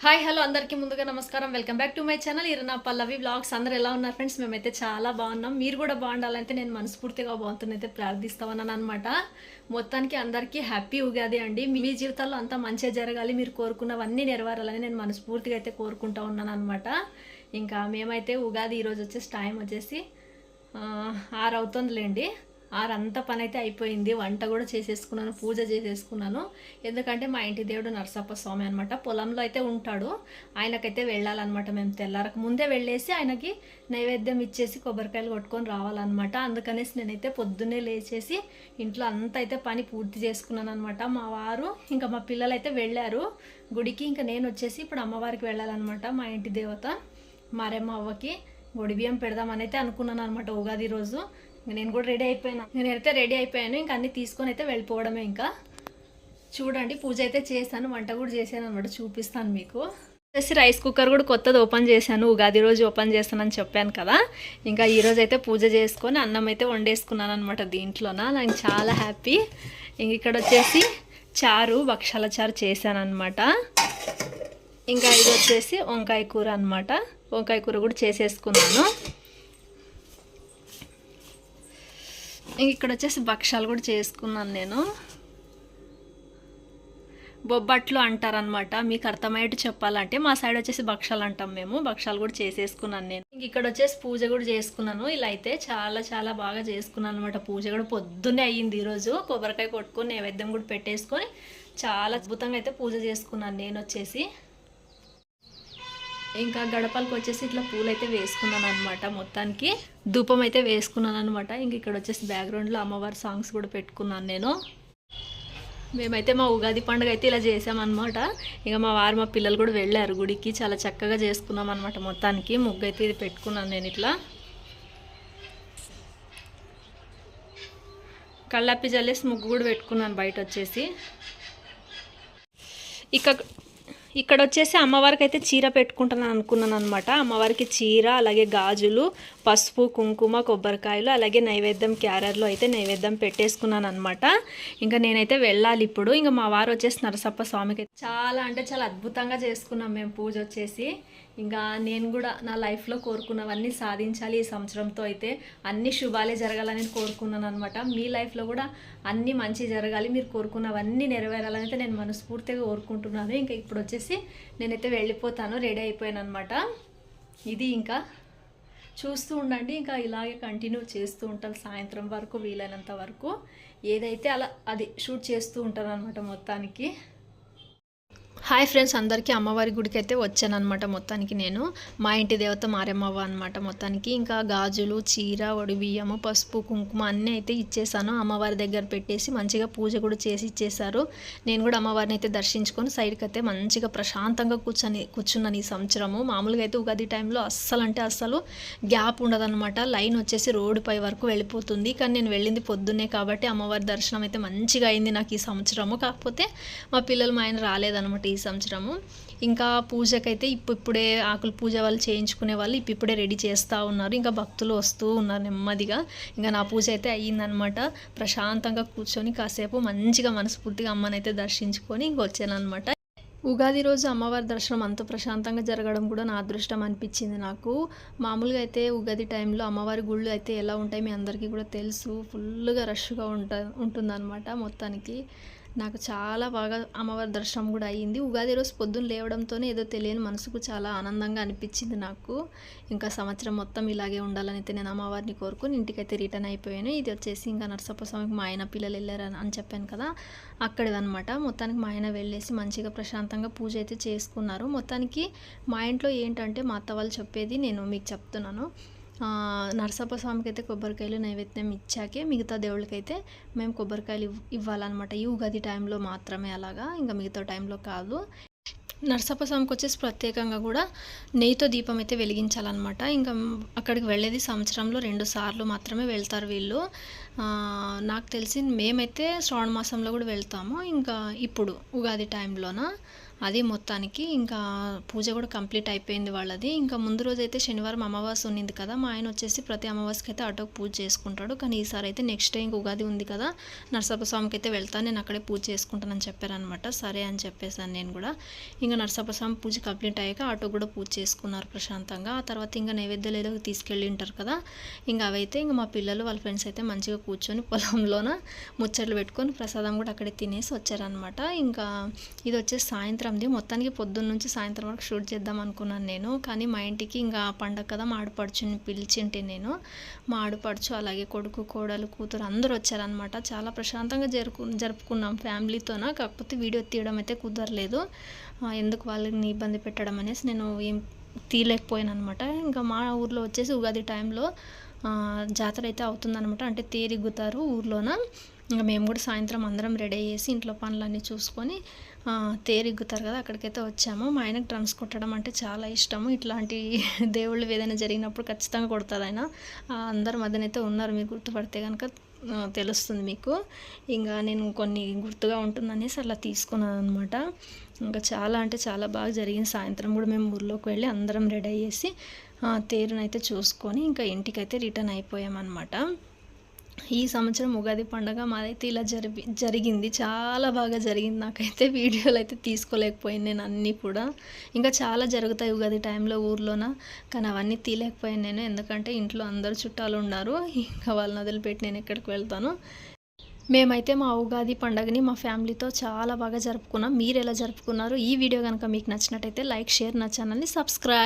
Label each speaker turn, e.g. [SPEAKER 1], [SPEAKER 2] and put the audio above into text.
[SPEAKER 1] Hi hello అందరికీ ముందుగా నమస్కారం. Welcome back to my channel ఇరు నా పల్లవి బ్లాగ్స్ అందరూ ఎలా ఉన్నారు ఫ్రెండ్స్ మేమైతే చాలా బాగున్నాం. మీరు కూడా బాగుండాలంటే నేను మనస్ఫూర్తిగా బాగుంటుందైతే ప్రార్థిస్తామన్నాను అనమాట మొత్తానికి అందరికీ హ్యాపీ ఉగాది అండి. మీ జీవితాల్లో అంతా మంచిగా జరగాలి. మీరు కోరుకున్నవన్నీ నెరవేరాలని నేను మనస్ఫూర్తిగా అయితే కోరుకుంటా ఉన్నాను అనమాట ఇంకా మేమైతే ఉగాది ఈరోజు వచ్చేసి టైం వచ్చేసి ఆ, ఆరు అవుతుందిలేండి ఆరంతా పని అయితే అయిపోయింది. వంట కూడా చేసేసుకున్నాను పూజ చేసేసుకున్నాను. ఎందుకంటే మా ఇంటి దేవుడు నరసప్ప స్వామి అనమాట పొలంలో అయితే ఉంటాడు. ఆయనకైతే వెళ్ళాలన్నమాట మేము తెల్లారకు. ముందే వెళ్ళేసి ఆయనకి నైవేద్యం ఇచ్చేసి కొబ్బరికాయలు కొట్టుకొని రావాలన్నమాట. అందుకనేసి నేనైతే పొద్దున్నే లేచేసి ఇంట్లో అంతా అయితే పని పూర్తి చేసుకున్నాను అనమాట మా వారు ఇంకా మా పిల్లలు అయితే వెళ్ళారు. గుడికి ఇంకా నేను వచ్చేసి ఇప్పుడు అమ్మవారికి వెళ్ళాలన్నమాట మా ఇంటి దేవత. మారేమ్మ అవ్వకి గుడి బియ్యం పెడదామని అయితే అనుకున్నాను అనమాట ఉగాది రోజు. నేను కూడా రెడీ అయిపోయాను. నేనైతే రెడీ అయిపోయాను. ఇంకా అన్ని తీసుకొని అయితే వెళ్ళిపోవడమే ఇంకా. చూడండి పూజ అయితే చేశాను. వంట కూడా చేశాను అనమాట చూపిస్తాను మీకు. వచ్చేసి రైస్ కుక్కర్ కూడా కొత్తది ఓపెన్ చేశాను. ఉగాది రోజు ఓపెన్ చేస్తానని చెప్పాను కదా. ఇంకా ఈరోజు అయితే పూజ చేసుకొని అన్నం అయితే వండేసుకున్నాను అనమాట దీంట్లోన. నాకు చాలా హ్యాపీ. ఇంక ఇక్కడ వచ్చేసి చారు భక్షాల చారు చేశాను అనమాట ఇంకా ఇది వచ్చేసి వంకాయ కూర అనమాట వంకాయ కూర కూడా చేసేసుకున్నాను. ఇక్కడ వచ్చేసి భక్షాలు కూడా చేసుకున్నాను నేను. బొబ్బట్లు అంటారనమాట మీకు అర్థమయ్యేట్టు చెప్పాలంటే మా సైడ్ వచ్చేసి భక్షాలు అంటాం మేము. భక్షాలు కూడా చేసేసుకున్నాను నేను. ఇంక ఇక్కడ వచ్చేసి పూజ కూడా చేసుకున్నాను. ఇలా అయితే చాలా చాలా బాగా చేసుకున్నాను అనమాట పూజ కూడా పొద్దున్నే అయ్యింది ఈరోజు. కొబ్బరికాయ కొట్టుకొని నైవేద్యం కూడా పెట్టేసుకొని చాలా అద్భుతంగా అయితే పూజ చేసుకున్నాను నేను వచ్చేసి. ఇంకా గడపలకు వచ్చేసి ఇట్లా పూలు అయితే వేసుకున్నాను అనమాట మొత్తానికి. ధూపం అయితే వేసుకున్నాను అనమాట ఇంక ఇక్కడ వచ్చేసి బ్యాక్గ్రౌండ్లో అమ్మవారి సాంగ్స్ కూడా పెట్టుకున్నాను నేను. మేమైతే మా ఉగాది పండుగ అయితే ఇలా చేసామన్నమాట. ఇక మా వారు మా పిల్లలు కూడా వెళ్ళారు గుడికి. చాలా చక్కగా చేసుకున్నాం అనమాట మొత్తానికి. ముగ్గు అయితే ఇది పెట్టుకున్నాను నేను ఇట్లా. కళ్ళప్పి జల్లేసి ముగ్గు కూడా పెట్టుకున్నాను బయట వచ్చేసి ఇక ఇక్కడ వచ్చేసి అమ్మవారికి అయితే చీర పెట్టుకుంటాను అనుకున్నాను అనమాట అమ్మవారికి చీర అలాగే గాజులు పసుపు కుంకుమ కొబ్బరికాయలు అలాగే నైవేద్యం క్యారర్లో అయితే నైవేద్యం పెట్టేసుకున్నాను అనమాట ఇంకా నేనైతే వెళ్ళాలి ఇప్పుడు. ఇంకా మా వారు వచ్చేసి నరసప్ప స్వామికి చాలా అంటే చాలా అద్భుతంగా చేసుకున్నాం మేము పూజ వచ్చేసి. ఇంకా నేను కూడా నా లైఫ్లో కోరుకున్నవన్నీ సాధించాలి ఈ సంవత్సరంతో అయితే. అన్ని శుభాలే జరగాలని కోరుకున్నాను అనమాట మీ లైఫ్లో కూడా అన్నీ మంచి జరగాలి మీరు కోరుకున్నవన్నీ నెరవేరాలని అయితే నేను మనస్ఫూర్తిగా కోరుకుంటున్నాను. ఇంకా ఇప్పుడు వచ్చేసి నేనైతే వెళ్ళిపోతాను రెడీ అయిపోయాను అనమాట ఇది ఇంకా చూస్తూ ఉండండి ఇంకా ఇలాగే కంటిన్యూ చేస్తూ ఉంటాను సాయంత్రం వరకు వీలైనంత వరకు. ఏదైతే అలా అది షూట్ చేస్తూ ఉంటాను అనమాట మొత్తానికి. హాయ్ ఫ్రెండ్స్ అందరికీ అమ్మవారి గుడికి అయితే వచ్చానమాట మొత్తానికి నేను. మా ఇంటి దేవత మారెమ్మవ్వ అనమాట మొత్తానికి. ఇంకా గాజులు చీర వడి బియ్యము పసుపు కుంకుమ అన్నీ అయితే ఇచ్చేసాను. అమ్మవారి దగ్గర పెట్టేసి మంచిగా పూజ కూడా చేసి ఇచ్చేసారు. నేను కూడా అమ్మవారిని అయితే దర్శించుకొని సైడ్కి అయితే మంచిగా ప్రశాంతంగా కూర్చొని కూర్చున్నాను ఈ సంవత్సరము. మామూలుగా అయితే ఉగాది టైంలో అస్సలు అంటే అస్సలు గ్యాప్ ఉండదన్నమాట. లైన్ వచ్చేసి రోడ్డుపై వరకు వెళ్ళిపోతుంది. కానీ నేను వెళ్ళింది పొద్దున్నే కాబట్టి అమ్మవారి దర్శనం అయితే మంచిగా అయింది నాకు ఈ సంవత్సరము. కాకపోతే మా పిల్లలు మా ఆయన రాలేదన్నమాట ఈ సంవత్సరము. ఇంకా పూజకైతే ఇప్పుడే ఆకుల పూజ వాళ్ళు చేయించుకునే వాళ్ళు ఇప్పుడే రెడీ చేస్తూ ఉన్నారు. ఇంకా భక్తులు వస్తూ ఉన్నారు నెమ్మదిగా. ఇంకా నా పూజ అయితే అయ్యిందనమాట. ప్రశాంతంగా కూర్చొని కాసేపు మంచిగా మనస్ఫూర్తిగా అమ్మనైతే దర్శించుకొని ఇంక వచ్చానమాట ఉగాది రోజు అమ్మవారి దర్శనం అంత ప్రశాంతంగా జరగడం కూడా నా అదృష్టం అనిపించింది నాకు. మామూలుగా అయితే ఉగాది టైంలో అమ్మవారి గుళ్ళు అయితే ఎలా ఉంటాయి మీ అందరికీ కూడా తెలుసు. ఫుల్గా రష్గా ఉంట ఉంటుందన్నమాట మొత్తానికి. నాకు చాలా బాగా అమ్మవారి దర్శనం కూడా అయ్యింది. ఉగాది రోజు పొద్దున్న లేవడంతోనే ఏదో తెలియని మనసుకు చాలా ఆనందంగా అనిపించింది నాకు. ఇంకా సంవత్సరం మొత్తం ఇలాగే ఉండాలని అయితే నేను అమ్మవారిని కోరుకుని ఇంటికైతే రిటర్న్ అయిపోయాను. ఇది వచ్చేసి ఇంకా నరసప్ప స్వామికి మా ఆయన పిల్లలు వెళ్ళారని అని చెప్పాను కదా అక్కడిదనమాట మొత్తానికి మా ఆయన వెళ్ళేసి మంచిగా ప్రశాంతంగా పూజ అయితే చేసుకున్నారు. మొత్తానికి మా ఇంట్లో ఏంటంటే మా అత్త వాళ్ళు చెప్పేది నేను మీకు చెప్తున్నాను. నరసప్ప స్వామికి అయితే కొబ్బరికాయలు నైవేద్యం ఇచ్చాకే మిగతా దేవుళ్ళకైతే మేము కొబ్బరికాయలు ఇవ్ ఇవ్వాలన్నమాట. ఈ ఉగాది టైంలో మాత్రమే అలాగా ఇంకా మిగతా టైంలో కాదు. నరసప్ప స్వామికి వచ్చేసి ప్రత్యేకంగా కూడా నెయ్యితో దీపం అయితే వెలిగించాలన్నమాట. ఇంకా అక్కడికి వెళ్ళేది సంవత్సరంలో రెండు సార్లు మాత్రమే వెళ్తారు వీళ్ళు. నాకు తెలిసి మేమైతే శ్రావణ మాసంలో కూడా వెళ్తాము. ఇంకా ఇప్పుడు ఉగాది టైంలోన? అది మొత్తానికి ఇంకా పూజ కూడా కంప్లీట్ అయిపోయింది వాళ్ళది. ఇంకా ముందు రోజు అయితే శనివారం అమావాస్య ఉన్నింది కదా మా ఆయన వచ్చేసి ప్రతి అమావాస్యకి అయితే ఆటోకి పూజ చేసుకుంటాడు. కానీ ఈసారి అయితే నెక్స్ట్ డే ఇంక ఉగాది ఉంది కదా నరసప్ప స్వామికి అయితే వెళ్తాను నేను అక్కడే పూజ చేసుకుంటానని చెప్పారనమాట సరే అని చెప్పేసాను నేను కూడా. ఇంకా నరసప్ప స్వామి పూజ కంప్లీట్ అయ్యాక ఆటో కూడా పూజ చేసుకున్నారు ప్రశాంతంగా. ఆ తర్వాత ఇంకా నైవేద్యాలు ఏదో తీసుకెళ్ళి ఉంటారు కదా ఇంకా అవైతే ఇంకా మా పిల్లలు వాళ్ళ ఫ్రెండ్స్ అయితే మంచిగా కూర్చొని పొలంలోన ముచ్చట్లు పెట్టుకొని ప్రసాదం కూడా అక్కడే తినేసి వచ్చారనమాట ఇంకా ఇది వచ్చేసి సాయంత్రంది. మొత్తానికి పొద్దున్న నుంచి సాయంత్రం వరకు షూట్ చేద్దాం అనుకున్నాను నేను. కానీ మా ఇంటికి ఇంకా పండగ కదా మా ఆడపడుచుని పిలిచింటే నేను. మా ఆడపడుచు అలాగే కొడుకు కోడలు కూతురు అందరూ వచ్చారనమాట చాలా ప్రశాంతంగా జరుపు జరుపుకున్నాం ఫ్యామిలీతోన. కాకపోతే వీడియో తీయడం అయితే కుదరలేదు. ఎందుకు వాళ్ళని ఇబ్బంది పెట్టడం అనేసి నేను ఏం తీయలేకపోయాను అనమాట ఇంకా మా ఊర్లో వచ్చేసి ఉగాది టైంలో జాతర అయితే అవుతుందనమాట అంటే తేరిగ్గుతారు ఊర్లోన. ఇంకా మేము కూడా సాయంత్రం అందరం రెడీ అయ్యేసి ఇంట్లో పనులన్నీ చూసుకొని తేరిగ్గుతారు కదా అక్కడికైతే వచ్చాము. మా ఆయనకు డ్రమ్స్ కొట్టడం అంటే చాలా ఇష్టము. ఇట్లాంటి దేవుళ్ళు ఏదైనా జరిగినప్పుడు ఖచ్చితంగా కొడతారు ఆయన. అందరి మధ్యనైతే ఉన్నారు మీరు గుర్తుపడితే కనుక తెలుస్తుంది మీకు. ఇంకా నేను కొన్ని గుర్తుగా ఉంటుందనేసి అలా తీసుకున్నాను అనమాట ఇంకా చాలా అంటే చాలా బాగా జరిగింది. సాయంత్రం కూడా మేము ఊర్లోకి వెళ్ళి అందరం రెడీ అయ్యేసి తేరునైతే చూసుకొని ఇంకా ఇంటికైతే రిటర్న్ అయిపోయామన్నమాట. ఈ సంవత్సరం ఉగాది పండగ మాదైతే ఇలా జరిపి జరిగింది. చాలా బాగా జరిగింది నాకైతే. వీడియోలు అయితే తీసుకోలేకపోయాను నేను అన్నీ కూడా. ఇంకా చాలా జరుగుతాయి ఉగాది టైంలో ఊర్లోన కానీ అవన్నీ తీయలేకపోయాను నేను. ఎందుకంటే ఇంట్లో అందరు చుట్టాలు ఉన్నారు. ఇంకా వాళ్ళని వదిలిపెట్టి నేను ఎక్కడికి వెళ్తాను. మేమైతే మా ఉగాది పండగని మా ఫ్యామిలీతో చాలా బాగా జరుపుకున్నాం. మీరు ఎలా జరుపుకున్నారు? ఈ వీడియో కనుక మీకు నచ్చినట్టయితే లైక్ షేర్ నా ఛానల్ని సబ్స్క్రైబ్